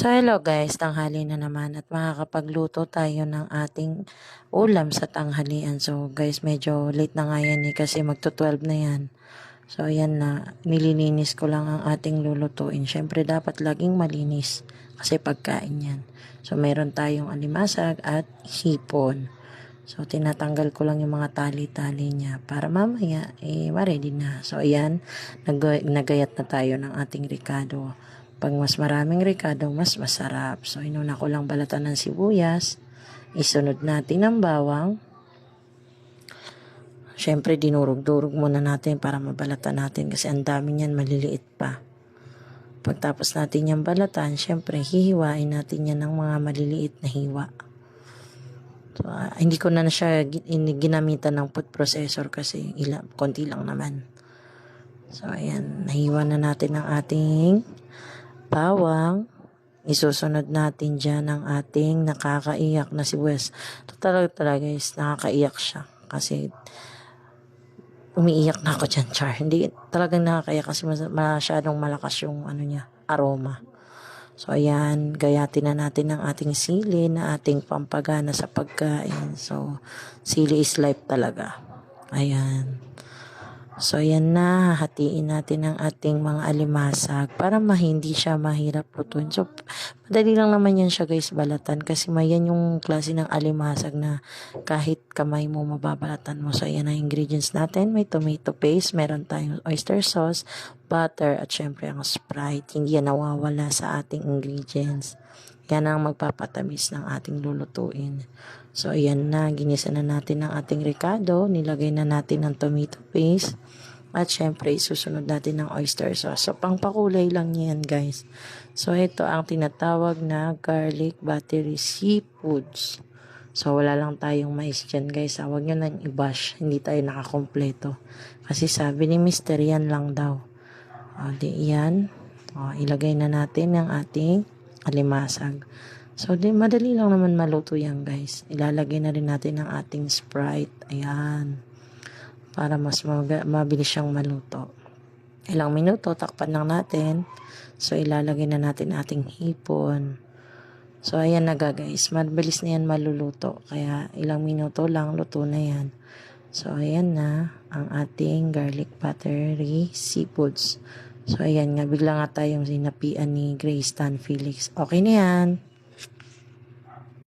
So hello guys, tanghali na naman at makakapagluto tayo ng ating ulam sa tanghalian. So guys, medyo late na nga yan eh kasi magto 12 na yan. So ayan na, nililinis ko lang ang ating lulutuin. Siyempre dapat laging malinis kasi pagkain yan. So meron tayong alimasag at hipon. So tinatanggal ko lang yung mga tali-tali niya para mamaya eh ma-ready na. So ayan, nag- nagayat na tayo ng ating ricado. Pag mas maraming ricado, mas masarap. So, inuna ko lang balatan ng sibuyas. Isunod natin ang bawang. Siyempre, dinurog-durog muna natin para mabalatan natin kasi ang dami niyan maliliit pa. Pagtapos natin yung balatan, siyempre, hihiwain natin yan ng mga maliliit na hiwa. So, ah, hindi ko na, na siya gi- in- ginamitan ng food processor kasi ila, konti lang naman. So, ayan, nahiwa na natin ang ating bawang. Isusunod natin dyan ang ating nakakaiyak na sibuyas. Ito talaga talaga guys, nakakaiyak siya. Kasi umiiyak na ako dyan, Char. Hindi talagang nakakaiyak kasi mas- masyadong malakas yung ano niya, aroma. So, ayan, gayatin na natin ang ating sili na ating pampagana sa pagkain. So, sili is life talaga. Ayan. So, ayan na. Hatiin natin ang ating mga alimasag para ma hindi siya mahirap lutuin. So, madali lang naman yan siya guys balatan kasi may yan yung klase ng alimasag na kahit kamay mo mababalatan mo. So, ayan ang ingredients natin. May tomato paste, meron tayong oyster sauce, butter, at syempre ang Sprite. Hindi yan nawawala sa ating ingredients. Yan ang magpapatamis ng ating lulutuin. So, ayan na. Ginisa na natin ang ating ricado. Nilagay na natin ang tomato paste. At syempre, susunod natin ng oyster sauce. So, pangpakulay lang yan, guys. So, ito ang tinatawag na garlic buttery seafoods. So, wala lang tayong mais dyan, guys. Ah, Huwag nyo nang i-bash. Hindi tayo nakakompleto. Kasi sabi ni Mr. yan lang daw. O, di yan. O, ilagay na natin ang ating alimasag. So, di, madali lang naman maluto yan, guys. Ilalagay na rin natin ang ating Sprite. Ayan. Para mas mabilis siyang maluto. Ilang minuto, takpan lang natin. So, ilalagay na natin ating hipon. So, ayan na guys. Mabilis na yan maluluto. Kaya, ilang minuto lang, luto na yan. So, ayan na ang ating garlic buttery seafoods. So, ayan nga. Bigla nga tayong sinapian ni Grace Tan Felix. Okay na yan.